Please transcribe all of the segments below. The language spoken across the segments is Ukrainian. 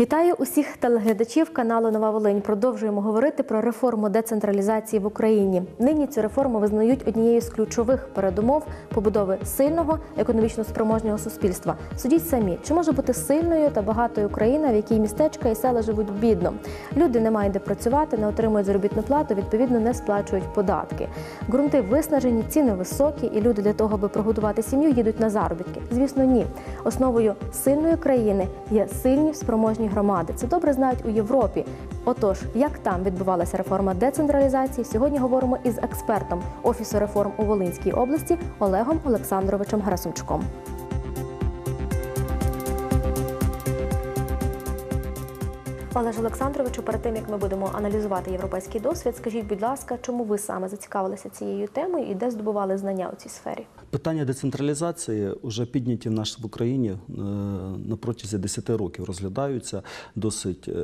Вітаю усіх телеглядачів каналу Нова Волинь. Продовжуємо говорити про реформу децентралізації в Україні. Нині цю реформу визнають однією з ключових передумов побудови сильного економічно спроможнього суспільства. Судіть самі, чи може бути сильною та багатою країна, в якій містечка і села живуть бідно. Люди не мають де працювати, не отримують заробітну плату, відповідно не сплачують податки. Ґрунти виснажені, ціни високі, і люди для того, аби прогодувати сім'ю, їдуть на заробітки. Звісно, ні. Основою сильної країни є сильні спроможні громади. Це добре знають у Європі. Отож, як там відбувалася реформа децентралізації, сьогодні говоримо із експертом Офісу реформ у Волинській області Олегом Олександровичем Герасимчуком. Олеж Олександровичу, перед тим як ми будемо аналізувати європейський досвід, скажіть, будь ласка, чому ви саме зацікавилися цією темою і де здобували знання у цій сфері? Питання децентралізації вже підняті в нас в Україні е, на протязі 10 років розглядаються досить е,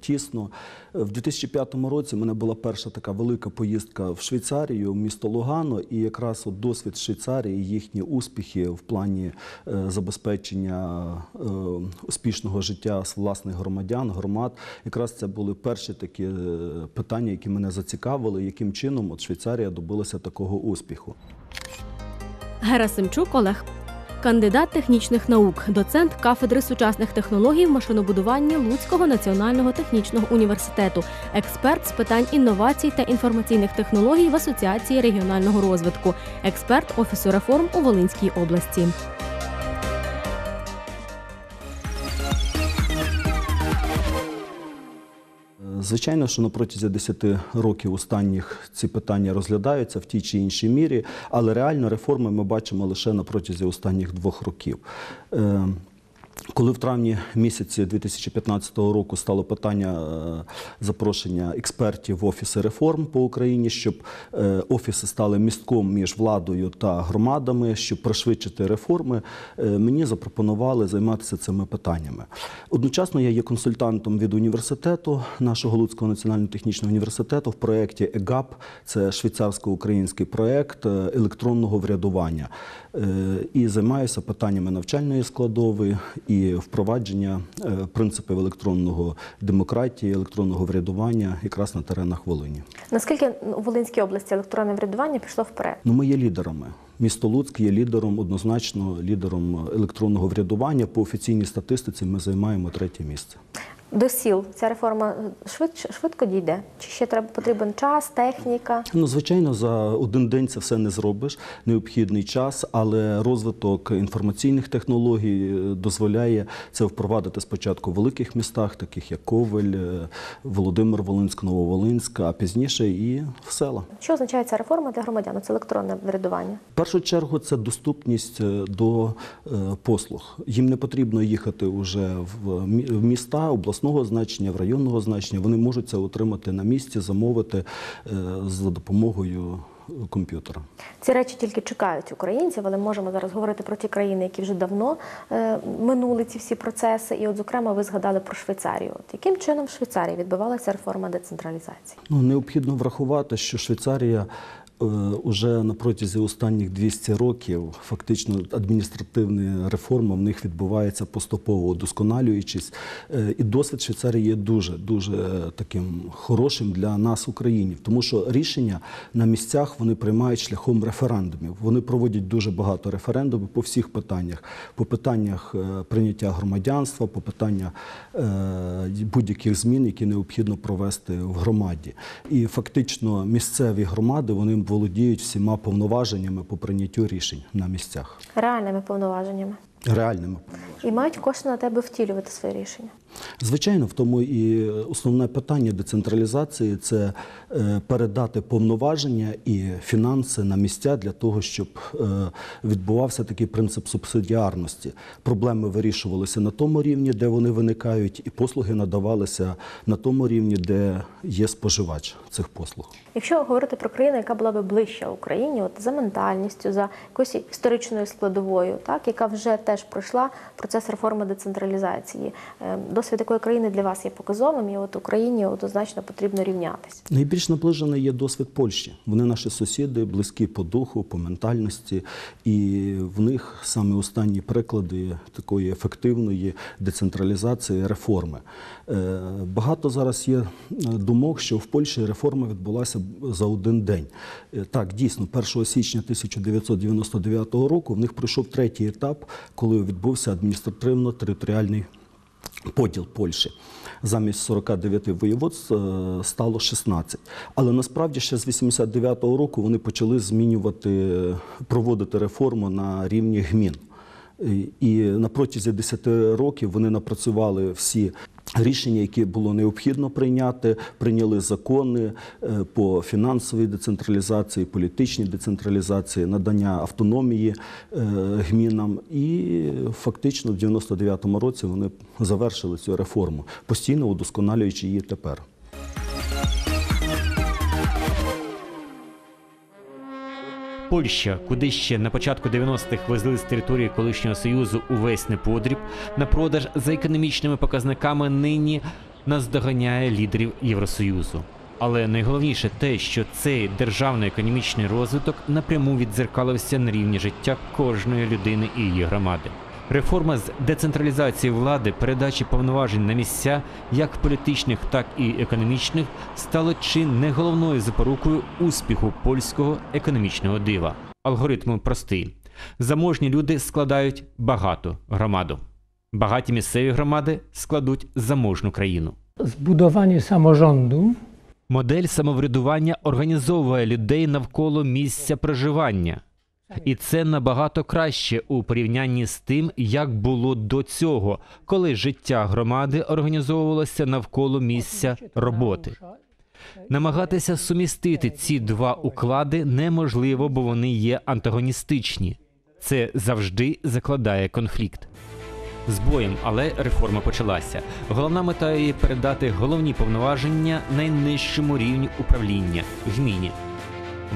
тісно. В 2005 році в мене була перша така велика поїздка в Швейцарію, в місто Лугано, і якраз от досвід Швейцарії, їхні успіхи в плані е, забезпечення успішного життя власних громадян, громад. Якраз це були перші такі питання, які мене зацікавили, яким чином от Швейцарія добилася такого успіху. Герасимчук Олег, кандидат технічних наук, доцент кафедри сучасних технологій в машинобудуванні Луцького національного технічного університету, експерт з питань інновацій та інформаційних технологій в Асоціації регіонального розвитку, експерт Офісу реформ у Волинській області. Звичайно, що на протязі 10 років останніх ці питання розглядаються в тій чи іншій мірі, але реально реформи ми бачимо лише на протязі останніх двох років. Коли в травні місяці 2015 року стало питання е, запрошення експертів в офіси реформ по Україні, щоб е, офіси стали містком між владою та громадами, щоб пришвидшити реформи, е, мені запропонували займатися цими питаннями. Одночасно я є консультантом від університету, нашого Луцького національного технічного університету в проєкті ЕГАП, це швейцарсько-український проєкт електронного врядування. І займаюся питаннями навчальної складової і впровадження принципів електронного демократії, електронного врядування якраз на теренах Волині. Наскільки у Волинській області електронне врядування пішло вперед? Ну, ми є лідерами. Місто Луцьк є лідером, однозначно лідером електронного врядування. По офіційній статистиці ми займаємо третє місце. До сіл ця реформа швидко, швидко дійде? Чи ще треба потрібен час, техніка? Ну, звичайно, за один день це все не зробиш. Необхідний час, але розвиток інформаційних технологій дозволяє це впровадити спочатку в великих містах, таких як Ковель, Володимир Волинськ, Нововолинськ, а пізніше і в села. Що означає ця реформа для громадян? Це електронне врядування? В першу чергу це доступність до послуг. Їм не потрібно їхати вже в міста, обласного значення, в районного значення. Вони можуть це отримати на місці, замовити за допомогою. Комп'ютера ці речі тільки чекають українців, але можемо зараз говорити про ті країни, які вже давно е, минули ці всі процеси. І, от, зокрема, ви згадали про Швейцарію. От яким чином в Швейцарії відбувалася реформа децентралізації? Ну необхідно врахувати, що Швейцарія Уже на протязі останніх 200 років фактично адміністративна реформа в них відбувається поступово удосконалюючись. І досвід Швейцарії є дуже дуже таким хорошим для нас, українців, тому що рішення на місцях вони приймають шляхом референдумів. Вони проводять дуже багато референдумів по всіх питаннях: по питаннях прийняття громадянства, по питаннях будь-яких змін, які необхідно провести в громаді. І фактично місцеві громади вони володіють всіма повноваженнями по прийняттю рішень на місцях. Реальними повноваженнями. Реальними і мають кошти на тебе втілювати свої рішення. Звичайно, в тому і основне питання децентралізації це передати повноваження і фінанси на місця для того, щоб відбувався такий принцип субсидіарності. Проблеми вирішувалися на тому рівні, де вони виникають, і послуги надавалися на тому рівні, де є споживач цих послуг. Якщо говорити про країну, яка була би ближча Україні, от за ментальністю, за якоюсь історичною складовою, так яка вже теж пройшла процес реформи децентралізації. Е, Досвід якої країни для вас є показовим, і от Україні однозначно потрібно рівнятися. Найбільш наближений є досвід Польщі. Вони наші сусіди, близькі по духу, по ментальності, і в них саме останні приклади такої ефективної децентралізації реформи. Е, Багато зараз є е, думок, що в Польщі реформа відбулася за один день. Е, Так, дійсно, 1 січня 1999 року в них пройшов третій етап, коли відбувся адміністративно-територіальний поділ Польщі. Замість 49 воєводств е, стало 16. Але насправді ще з 89-го року вони почали змінювати, е, проводити реформу на рівні гмін. І- на протязі 10 років вони напрацювали всі рішення, які було необхідно прийняти, прийняли закони е, по фінансовій децентралізації, політичній децентралізації, надання автономії е, гмінам. І фактично в 99-му році вони завершили цю реформу, постійно удосконалюючи її тепер. Польща, куди ще на початку 90-х везли з території колишнього союзу увесь неподріб на продаж за економічними показниками, нині наздоганяє лідерів Євросоюзу. Але найголовніше те, що цей державний економічний розвиток напряму відзеркалився на рівні життя кожної людини і її громади. Реформа з децентралізації влади, передачі повноважень на місця, як політичних, так і економічних, стало чи не головною запорукою успіху польського економічного дива. Алгоритм простий: заможні люди складають багату громаду. Багаті місцеві громади складуть заможну країну. Zbudowanie samorządu Модель самоврядування організовує людей навколо місця проживання. І це набагато краще у порівнянні з тим, як було до цього, коли життя громади організовувалося навколо місця роботи. Намагатися сумістити ці два уклади неможливо, бо вони є антагоністичні. Це завжди закладає конфлікт. З боєм, але реформа почалася. Головна мета її передати головні повноваження найнижчому рівню управління гміні.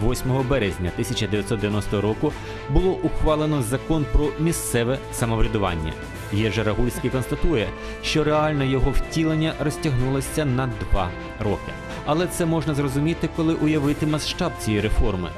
8 березня 1990 року було ухвалено закон про місцеве самоврядування. Єжи Рагульський констатує, що реально його втілення розтягнулося на два роки. Але це можна зрозуміти, коли уявити масштаб цієї реформи.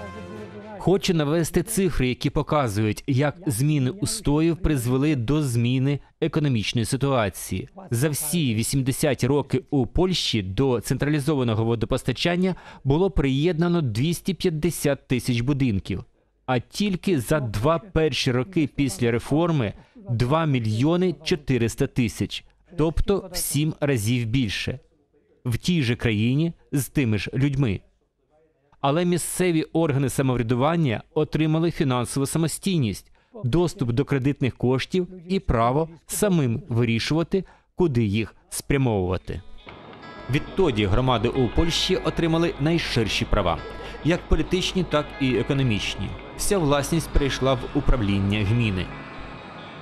Хочу навести цифри, які показують, як зміни устоїв призвели до зміни економічної ситуації. За всі 80 роки у Польщі до централізованого водопостачання було приєднано 250 тисяч будинків. А тільки за два перші роки після реформи 2 мільйони 400 тисяч, тобто в сім разів більше, в тій же країні з тими ж людьми але місцеві органи самоврядування отримали фінансову самостійність, доступ до кредитних коштів і право самим вирішувати, куди їх спрямовувати. Відтоді громади у Польщі отримали найширші права, як політичні, так і економічні. Вся власність перейшла в управління гміни.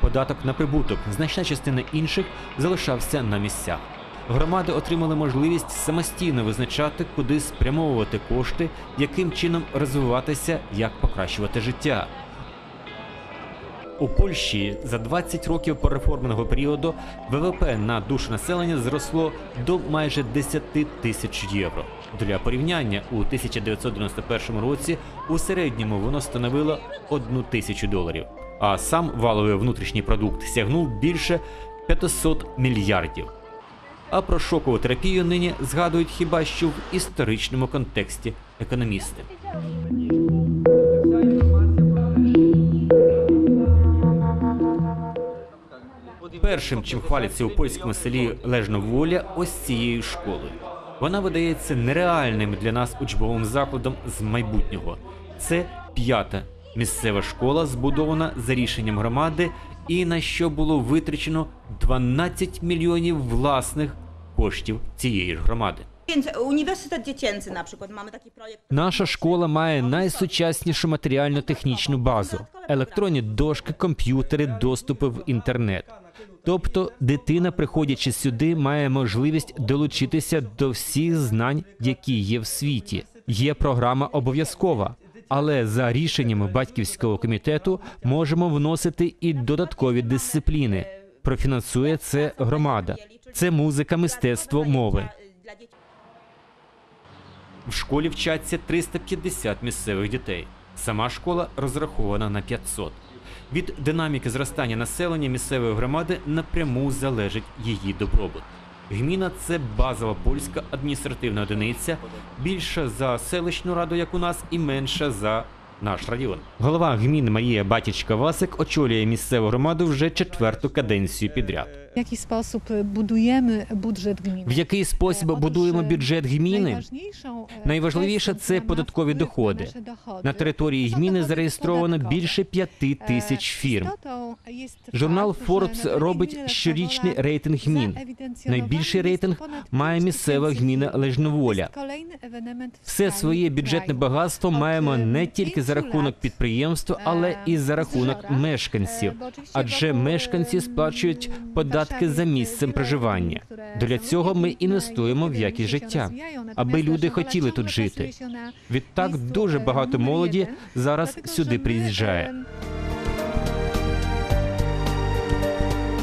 Податок на прибуток, значна частина інших залишався на місцях. Громади отримали можливість самостійно визначати, куди спрямовувати кошти, яким чином розвиватися, як покращувати життя. У Польщі за 20 років переформеного періоду ВВП на душу населення зросло до майже 10 тисяч євро. Для порівняння у 1991 році у середньому воно становило 1 тисячу доларів, а сам валовий внутрішній продукт сягнув більше 500 мільярдів. А про шокову терапію нині згадують хіба що в історичному контексті економісти. Першим, чим хваляться у польському селі Лежноволя, ось цією школою. Вона видається нереальним для нас учбовим закладом з майбутнього. Це п'ята місцева школа, збудована за рішенням громади, і на що було витрачено 12 мільйонів власних коштів цієї ж громади. Dziecięcy na przykład, mamy taki projekt. Наша школа має найсучаснішу матеріально-технічну базу: електронні дошки, комп'ютери, доступи в інтернет. Тобто, дитина, приходячи сюди, має можливість долучитися до всіх знань, які є в світі. Є програма обов'язкова. Але за рішеннями батьківського комітету можемо вносити і додаткові дисципліни. Профінансує це громада. Це музика, мистецтво, мови. В школі вчаться 350 місцевих дітей. Сама школа розрахована на 500. Від динаміки зростання населення місцевої громади напряму залежить її добробут. Гміна це базова польська адміністративна одиниця, більша за селищну раду, як у нас, і менша за наш район. Голова гміни Марія Батічка Васик очолює місцеву громаду вже четверту каденцію підряд. W jaki sposób budujemy budżet gminy? В який спосіб будуємо бюджет гміни? Найважливіше це податкові доходи. На території гміни зареєстровано більше п'яти E, тисяч фірм. Журнал Forbes робить щорічний рейтинг гмін. Найбільший рейтинг має місцева гміна Лежноволя. w Все своє бюджетне багатство маємо е, не тільки за рахунок лат, підприємств, але е, і за рахунок мешканців. е, Адже мешканці сплачують податки Warszawie за місцем проживання. Для цього ми інвестуємо в якість життя. Аби люди хотіли тут жити. Відтак дуже багато молоді зараз сюди приїжджає.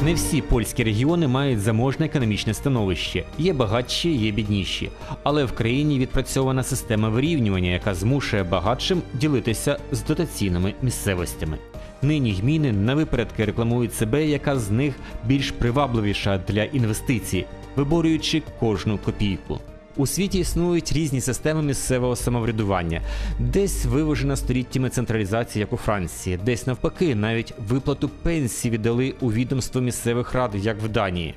Не всі польські регіони мають заможне економічне становище. Є багатші, є бідніші. Але в країні відпрацьована система вирівнювання, яка змушує багатшим ділитися з дотаційними місцевостями. Нині гміни на випередки рекламують себе, яка з них більш привабливіша для інвестицій, виборюючи кожну копійку. У світі існують різні системи місцевого самоврядування, десь виважена століттями централізація, як у Франції, десь навпаки, навіть виплату пенсії віддали у відомство місцевих рад, як в Данії.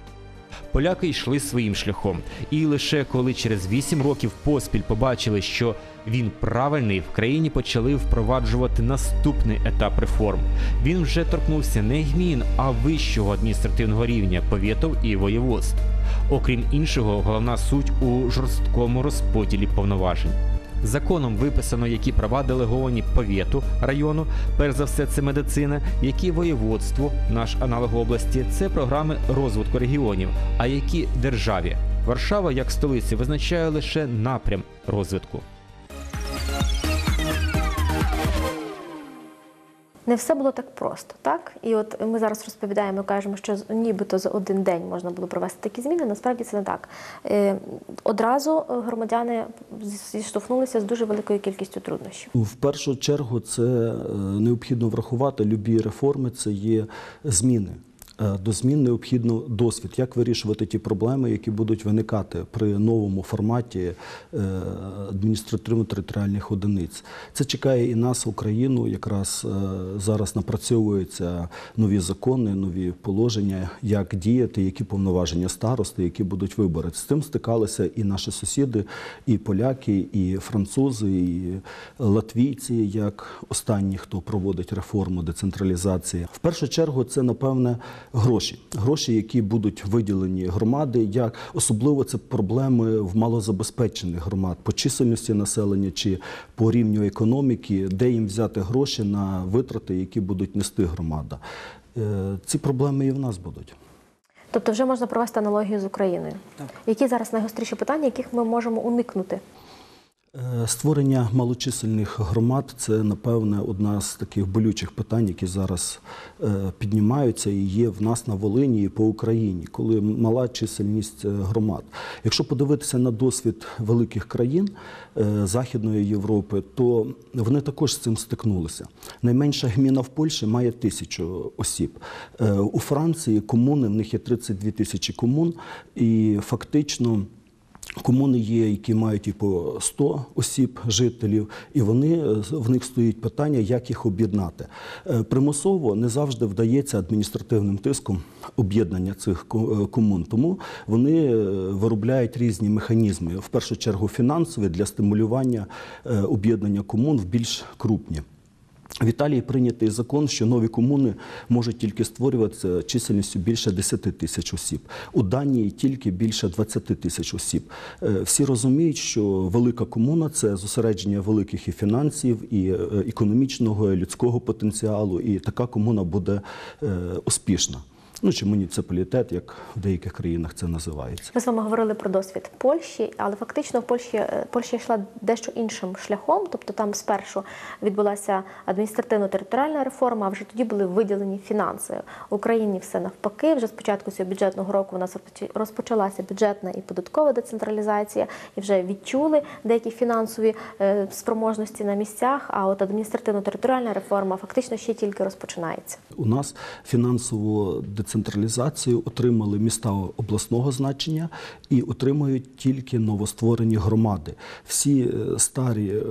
Поляки йшли своїм шляхом, і лише коли через 8 років поспіль побачили, що він правильний, в країні почали впроваджувати наступний етап реформ. Він вже торкнувся не гмін, а вищого адміністративного рівня повітов і воєводств. Окрім іншого, головна суть у жорсткому розподілі повноважень. Законом виписано, які права делеговані повєту району, перш за все, це медицина, які воєводству, наш аналог області, це програми розвитку регіонів, а які державі. Варшава як столиці визначає лише напрям розвитку. Не все було так просто, так? І от ми зараз розповідаємо, кажемо, що нібито за один день можна було провести такі зміни. Насправді це не так. Е, Одразу громадяни зіштовхнулися з дуже великою кількістю труднощів. В першу чергу це е, необхідно врахувати. Любі реформи це є зміни. Е, До змін необхідно досвід, як вирішувати ті проблеми, які будуть виникати при новому форматі е, адміністративно-територіальних одиниць. Це чекає і нас, Україну. Якраз е, зараз напрацьовуються нові закони, нові положення, як діяти, які повноваження старости, які будуть вибори. З цим стикалися і наші сусіди, і поляки, і французи, і латвійці, як останні, хто проводить реформу децентралізації. В першу чергу це напевне гроші. Гроші, які будуть виділені громади, як особливо це проблеми в малозабезпечених громад по чисельності населення чи по рівню економіки, де їм взяти гроші на витрати, які будуть нести громада. Е, Ці проблеми і в нас будуть. Тобто вже можна провести аналогію з Україною. Які зараз найгостріші питання, яких ми можемо уникнути? Е, Створення малочисельних громад це напевне одна з таких болючих питань, які зараз е, піднімаються і є в нас на Волині і по Україні, коли мала чисельність е, громад. Якщо подивитися на досвід великих країн Західної Європи, то вони також з цим стикнулися. Найменша гміна в Польщі має тисячу осіб. У Франції комуни в них є 32 тисячі комун, і фактично. Комуни є, які мають і по 100 осіб, жителів, і вони е, в них стоїть питання, як їх об'єднати. Е, Примусово не завжди вдається адміністративним тиском об'єднання цих е, комун. Тому вони виробляють різні механізми, в першу чергу фінансові для стимулювання об'єднання комун в більш крупні. В Італії прийнятий закон, що нові комуни можуть тільки створюватися чисельністю більше 10 тисяч осіб. У Данії тільки більше 20 тисяч осіб. Е, Всі розуміють, що велика комуна це зосередження великих і фінансів, і е, економічного, і людського потенціалу, і така комуна буде е, успішна. Ну чи муніципалітет, як в деяких країнах це називається. Ми з вами говорили про досвід Польщі, але фактично в Польщі е, Польща йшла дещо іншим шляхом. Тобто там спершу відбулася адміністративно-територіальна реформа, а вже тоді були виділені фінанси. В Україні все навпаки. Вже з початку цього бюджетного року у нас розпоч- розпочалася бюджетна і податкова децентралізація, і вже відчули деякі фінансові е, спроможності на місцях. А от адміністративно-територіальна реформа фактично ще тільки розпочинається. У нас фінансову децентралізацію отримали міста обласного значення і отримують тільки новостворені громади. Всі е, старі е,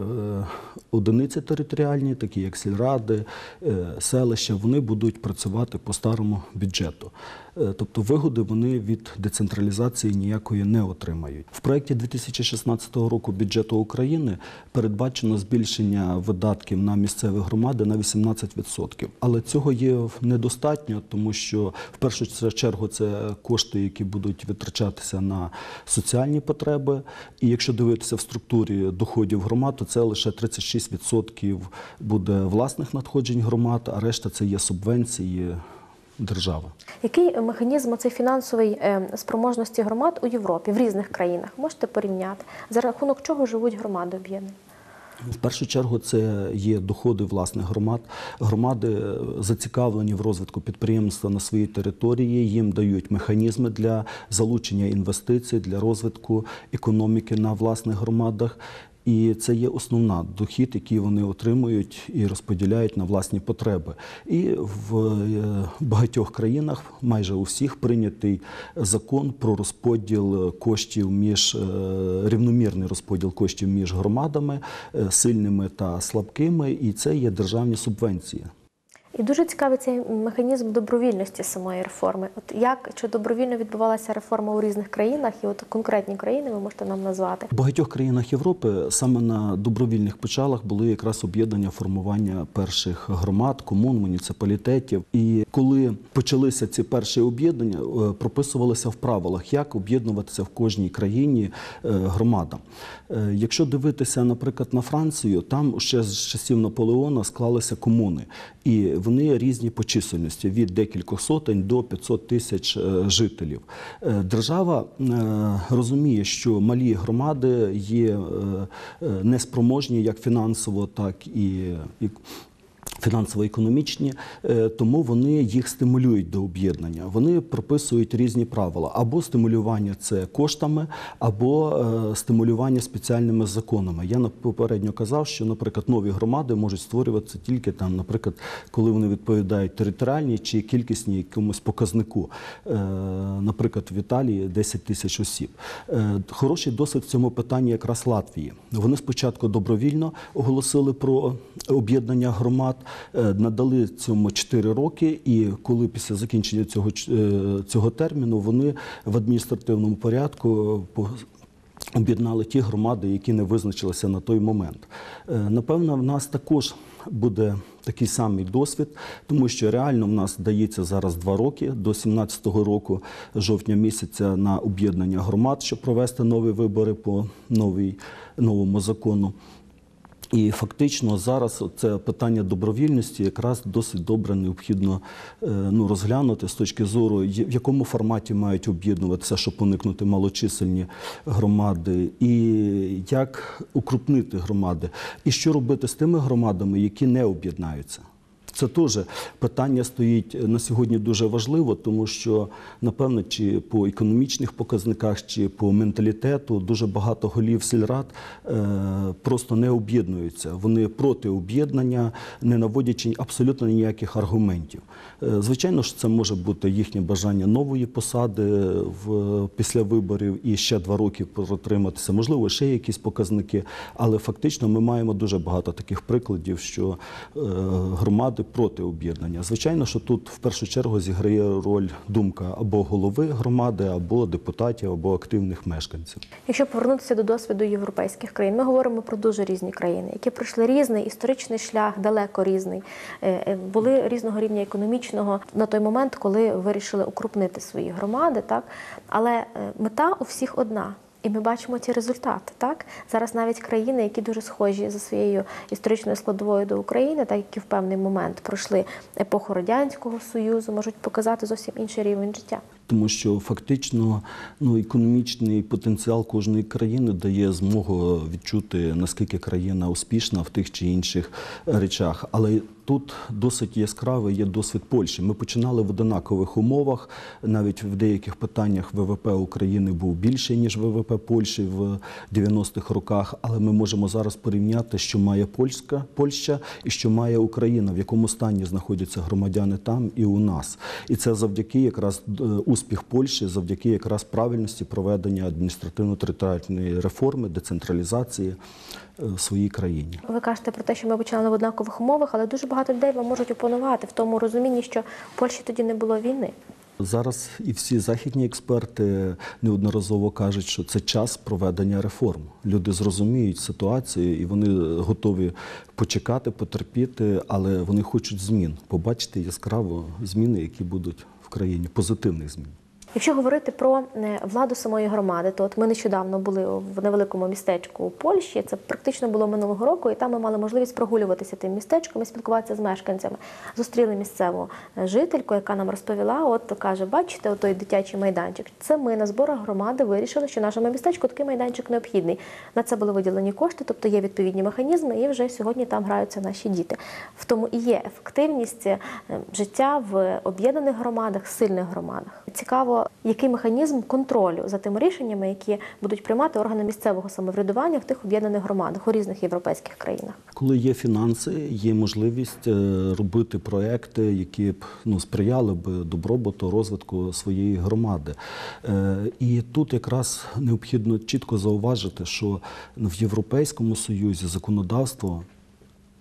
одиниці територіальні, такі як сільради, е, селища, вони будуть працювати по старому бюджету. Е, Тобто вигоди вони від децентралізації ніякої не отримають. В проєкті 2016 року бюджету України передбачено збільшення видатків на місцеві громади на 18%. Але цього є недостатньо, тому що в першу чергу це кошти, які будуть витрачатися на соціальні потреби. І якщо дивитися в структурі доходів громад, то це лише 36% буде власних надходжень громад, а решта це є субвенції держави. Який механізм цей фінансової е, спроможності громад у Європі в різних країнах можете порівняти? За рахунок чого живуть громади об'єднані? В першу чергу це є доходи власних громад. Громади е, зацікавлені в розвитку підприємства на своїй території. Їм дають механізми для залучення інвестицій, для розвитку економіки на власних громадах. І це є основна дохід, який вони отримують і розподіляють на власні потреби. І в е, багатьох країнах, майже у всіх, прийнятий закон про розподіл коштів між е, рівномірний розподіл коштів між громадами, е, сильними та слабкими, і це є державні субвенції. І дуже цікавий цей механізм добровільності самої реформи. От як чи добровільно відбувалася реформа у різних країнах, і от конкретні країни ви можете нам назвати? В багатьох країнах Європи саме на добровільних почалах були якраз об'єднання формування перших громад, комун, муніципалітетів. І коли почалися ці перші об'єднання, е, прописувалося в правилах, як об'єднуватися в кожній країні е, громадам. Е, Якщо дивитися, наприклад, на Францію, там ще з часів Наполеона склалися комуни, і вони різні по чисельності від декількох сотень до 500 тисяч е, жителів. Е, Держава е, розуміє, що малі громади є неспроможні як фінансово, так і фінансово-економічні, е, тому вони їх стимулюють до об'єднання. Вони прописують різні правила: або стимулювання це коштами, або е, стимулювання спеціальними законами. Я попередньо казав, що, наприклад, нові громади можуть створюватися тільки там, наприклад, коли вони відповідають територіальній чи кількісній якомусь показнику. Е, Наприклад, в Італії 10 тисяч осіб. Хороший досвід в цьому питанні якраз Латвії. Вони спочатку добровільно оголосили про об'єднання громад, надали цьому 4 роки, і коли після закінчення цього, е, цього терміну вони в адміністративному порядку по- об'єднали ті громади, які не визначилися на той момент. Е, Напевно, в нас також буде такий самий досвід, тому що реально в нас дається зараз два роки до 17-го року, жовтня місяця, на об'єднання громад, щоб провести нові вибори по новій, новому закону. І фактично зараз це питання добровільності якраз досить добре необхідно е, ну, розглянути з точки зору, в якому форматі мають об'єднуватися, щоб уникнути малочисельні громади, і як укрупнити громади, і що робити з тими громадами, які не об'єднаються. Це теж питання стоїть на сьогодні дуже важливо, тому що напевно, чи по економічних показниках, чи по менталітету дуже багато голів сільрад е, просто не об'єднуються. Вони проти об'єднання, не наводячи абсолютно ніяких аргументів. Е, звичайно ж, це може бути їхнє бажання нової посади в після виборів і ще два роки протриматися. Можливо, ще якісь показники, але фактично ми маємо дуже багато таких прикладів, що е, громади проти об'єднання. Звичайно, що тут в першу чергу зіграє роль думка або голови громади, або депутатів, або активних мешканців. Якщо повернутися до досвіду європейських країн, ми говоримо про дуже різні країни, які пройшли різний історичний шлях, далеко різний, Е, е, були різного рівня економічного на той момент, коли вирішили укрупнити свої громади, так але е, мета у всіх одна. І ми бачимо ті результати. Так зараз навіть країни, які дуже схожі за своєю історичною складовою до України, так які в певний момент пройшли епоху радянського союзу, можуть показати зовсім інший рівень життя. Тому що фактично ну, економічний потенціал кожної країни дає змогу відчути, наскільки країна успішна в тих чи інших речах. Але тут досить яскравий є досвід Польщі. Ми починали в однакових умовах. Навіть в деяких питаннях ВВП України був більший, ніж ВВП Польщі в 90-х роках. Але ми можемо зараз порівняти, що має Польська Польща і що має Україна, в якому стані знаходяться громадяни там і у нас. І це завдяки якраз е, успіх Польщі, завдяки якраз правильності проведення адміністративно-територіальної реформи, децентралізації в своїй країні. Ви кажете про те, що ми починали в однакових умовах, але дуже багато людей вам можуть опонувати в тому розумінні, що в Польщі тоді не було війни. Зараз і всі західні експерти неодноразово кажуть, що це час проведення реформ. Люди зрозуміють ситуацію і вони готові почекати, потерпіти, але вони хочуть змін, побачити яскраво зміни, які будуть в країні, позитивних змін. Якщо говорити про е, владу самої громади, то от ми нещодавно були в невеликому містечку у Польщі. Це практично було минулого року, і там ми мали можливість прогулюватися тим містечком і спілкуватися з мешканцями. Зустріли місцеву е, жительку, яка нам розповіла: от каже, бачите, отой дитячий майданчик. Це ми на зборах громади вирішили, що нашому містечку такий майданчик необхідний. На це були виділені кошти, тобто є відповідні механізми, і вже сьогодні там граються наші діти. В тому і є ефективність е, життя в об'єднаних громадах, сильних громадах. Цікаво, який механізм контролю за тими рішеннями, які будуть приймати органи місцевого самоврядування в тих об'єднаних громадах у різних європейських країнах. Коли є фінанси, є можливість е, робити проекти, які б ну, сприяли б добробуту, розвитку своєї громади. Е, І тут якраз необхідно чітко зауважити, що в Європейському Союзі законодавство.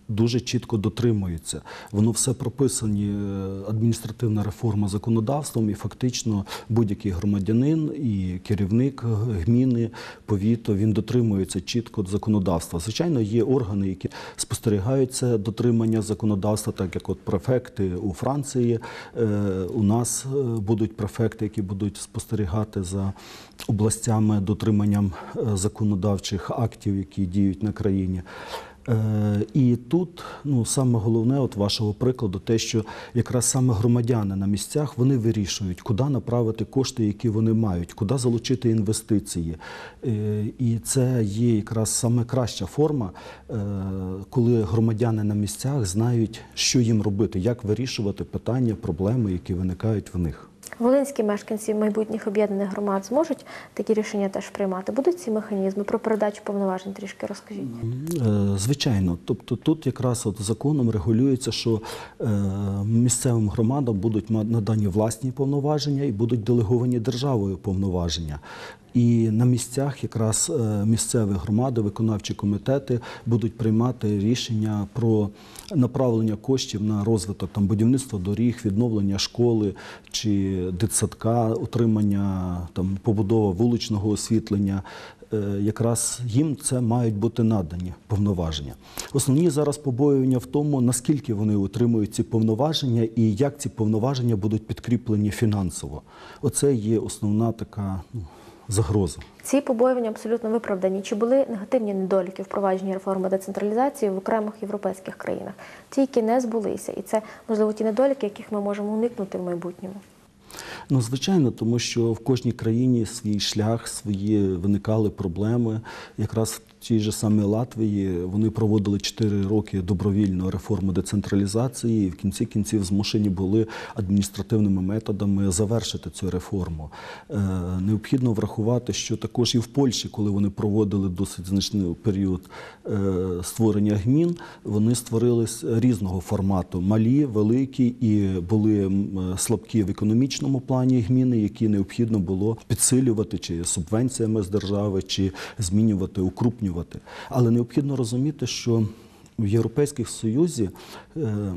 Дуже чітко дотримується. Воно все прописані е, адміністративна реформа законодавством, і фактично будь-який громадянин і керівник гміни, повіту, він дотримується чітко законодавства. Звичайно, є органи, які спостерігають це дотримання законодавства, так як от префекти у Франції. Е, У нас е, будуть префекти, які будуть спостерігати за областями дотриманням законодавчих актів, які діють на країні. Е, І тут ну саме головне, от вашого прикладу, те, що якраз саме громадяни на місцях вони вирішують, куди направити кошти, які вони мають, куди залучити інвестиції. Е, І це є якраз саме краща форма, е, коли громадяни на місцях знають, що їм робити, як вирішувати питання, проблеми, які виникають в них. Волинські мешканці майбутніх об'єднаних громад зможуть такі рішення теж приймати. Будуть ці механізми про передачу повноважень трішки розкажіть. Е, Звичайно, тобто тут якраз от законом регулюється, що е, місцевим громадам будуть надані власні повноваження і будуть делеговані державою повноваження. І на місцях якраз е, місцеві громади, виконавчі комітети будуть приймати рішення про направлення коштів на розвиток там будівництва доріг, відновлення школи чи дитсадка, утримання там побудова вуличного освітлення. Е, Якраз їм це мають бути надані повноваження. Основні зараз побоювання в тому, наскільки вони отримують ці повноваження і як ці повноваження будуть підкріплені фінансово. Оце є основна така ну, загроза. Ці побоювання абсолютно виправдані. Чи були негативні недоліки впровадження реформи децентралізації в окремих європейських країнах? Ті, які не збулися, і це можливо ті недоліки, яких ми можемо уникнути в майбутньому. Ну, звичайно, тому що в кожній країні свій шлях, свої виникали проблеми. Якраз тій же самій Латвії вони проводили 4 роки добровільну реформу децентралізації, і в кінці кінців змушені були адміністративними методами завершити цю реформу. Е, необхідно врахувати, що також і в Польщі, коли вони проводили досить значний період е, створення гмін, вони створили с- різного формату: малі, великі і були слабкі в економічному плані гміни, які необхідно було підсилювати чи субвенціями з держави, чи змінювати, укрупнювати. Але необхідно розуміти, що в Європейському Союзі е,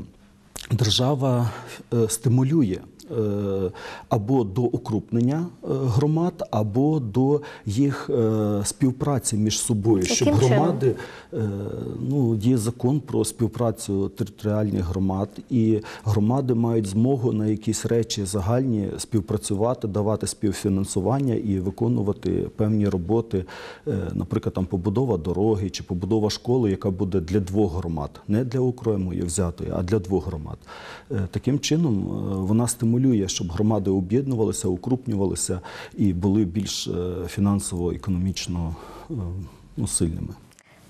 держава е, стимулює або до укрупнення е, громад, або до їх е, співпраці між собою, щоб громади е, ну є закон про співпрацю територіальних громад, і громади мають змогу на якісь речі загальні співпрацювати, давати співфінансування і виконувати певні роботи, е, наприклад, там побудова дороги чи побудова школи, яка буде для двох громад, не для окремої взятої, а для двох громад. Е, Таким чином е, вона стимулює, щоб громади об'єднувалися, укрупнювалися і були більш е, фінансово-економічно е, ну, сильними.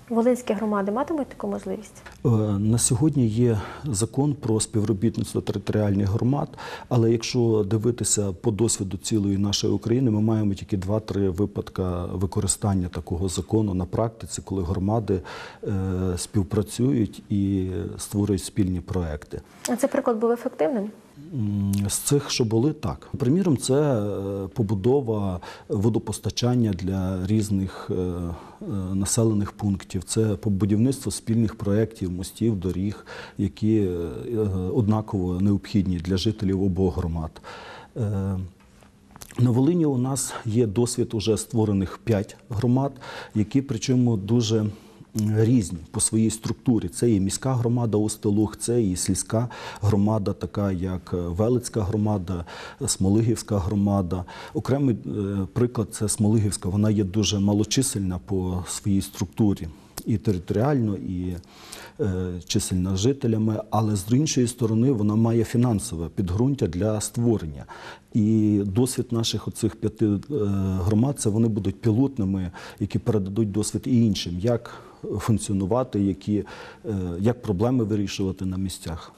Волинські громади матимуть таку можливість? Е, На сьогодні є закон про співробітництво територіальних громад, але якщо дивитися по досвіду цілої нашої України, ми маємо тільки 2-3 випадка використання такого закону на практиці, коли громади співпрацюють і створюють спільні проекти. А цей приклад був ефективним? З цих, що були, так. Приміром, це е, побудова водопостачання для різних е, е, населених пунктів. Це будівництво спільних проєктів, мостів, доріг, які однаково необхідні для жителів обох громад. На Волині у нас є досвід уже створених п'ять громад, які причому дуже різні по своїй структурі. Це і міська громада Устилух, це і сільська громада, така як е, Велицька громада, Смолигівська громада. Окремий е, приклад це Смолигівська. Вона є дуже малочисельна по своїй структурі. І територіально, і е, чисельно жителями, але з іншої сторони вона має фінансове підґрунтя для створення. І досвід наших оцих п'яти е, громад це вони будуть пілотними, які передадуть досвід і іншим, як функціонувати, які, е, як проблеми вирішувати на місцях.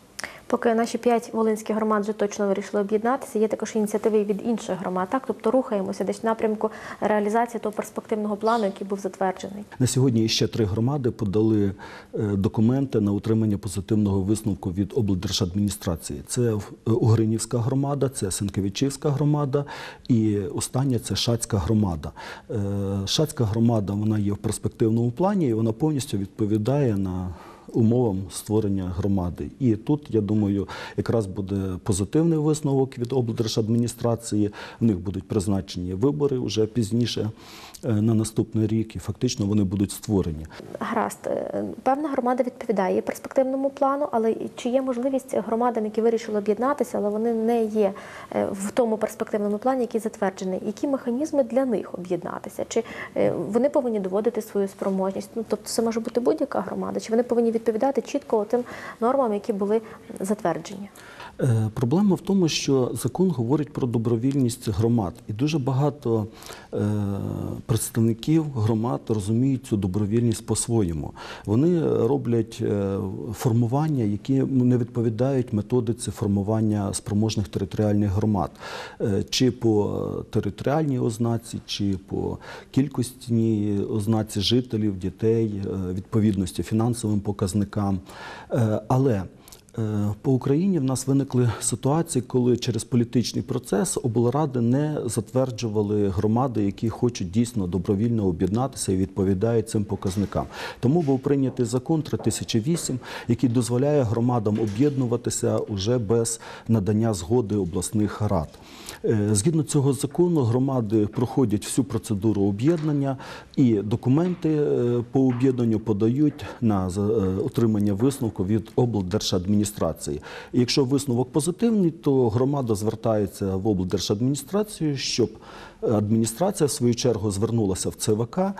Поки наші п'ять волинських громад вже точно вирішили об'єднатися, є також ініціативи від інших громад. Так, тобто рухаємося десь в напрямку реалізації того перспективного плану, який був затверджений. На сьогодні ще три громади подали е, документи на отримання позитивного висновку від облдержадміністрації. Це е, Угринівська громада, це Сенкевичівська громада і остання це Шацька громада. Е, Шацька громада вона є в перспективному плані і вона повністю відповідає на умовам створення громади. І тут, я думаю, якраз буде позитивний висновок від облдержадміністрації. В них будуть призначені вибори вже пізніше на наступний рік, і фактично вони будуть створені. Гаразд, Е, певна громада відповідає перспективному плану, але чи є можливість громадам, які вирішили об'єднатися, але вони не є е, в тому перспективному плані, який затверджений, які механізми для них об'єднатися? Чи е, вони повинні доводити свою спроможність? Ну тобто це може бути будь-яка громада, чи вони повинні відповідати чітко тим нормам, які були затверджені? Е, Проблема в тому, що закон говорить про добровільність громад, і дуже багато е, представників громад розуміють цю добровільність по-своєму. Вони роблять е, формування, які не відповідають методиці формування спроможних територіальних громад, чи по територіальній ознаці, чи по кількості ознаці жителів, дітей, відповідності фінансовим показникам. Але По Україні в нас виникли ситуації, коли через політичний процес облради не затверджували громади, які хочуть дійсно добровільно об'єднатися і відповідають цим показникам. Тому був прийнятий закон 3008, який дозволяє громадам об'єднуватися уже без надання згоди обласних рад. Е, Згідно цього закону, громади проходять всю процедуру об'єднання і документи е, по об'єднанню подають на е, отримання висновку від облдержадміністрації. І якщо висновок позитивний, то громада звертається в облдержадміністрацію, щоб адміністрація в свою чергу звернулася в ЦВК е,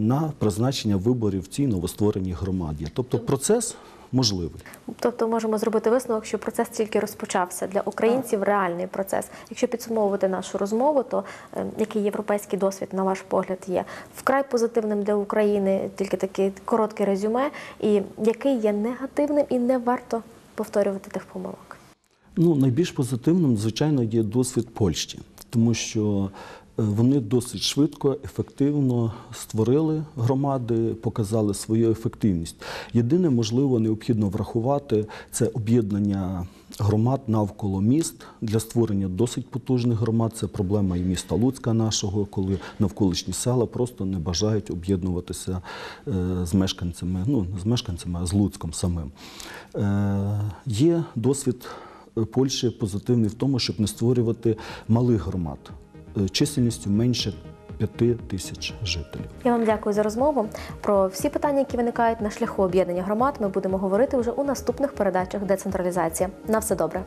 на призначення виборів в цій новоствореній громаді. Тобто процес можливий. Тобто можемо зробити висновок, що процес тільки розпочався для українців. Реальний процес. Якщо підсумовувати нашу розмову, то е, який європейський досвід, на ваш погляд, є вкрай позитивним для України, тільки таке коротке резюме, і який є негативним і не варто повторювати тих помилок. Ну, найбільш позитивним, звичайно, є досвід Польщі, тому що вони досить швидко, ефективно створили громади, показали свою ефективність. Єдине, можливо, необхідно врахувати це об'єднання громад навколо міст для створення досить потужних громад. Це проблема і міста Луцька нашого, коли навколишні села просто не бажають об'єднуватися е, з мешканцями, ну не з мешканцями, а з Луцьком самим. Е, Є досвід Польщі позитивний в тому, щоб не створювати малих громад чисельністю менше 5 тисяч жителів. Я вам дякую за розмову. Про всі питання, які виникають на шляху об'єднання громад, ми будемо говорити вже у наступних передачах децентралізація. На все добре.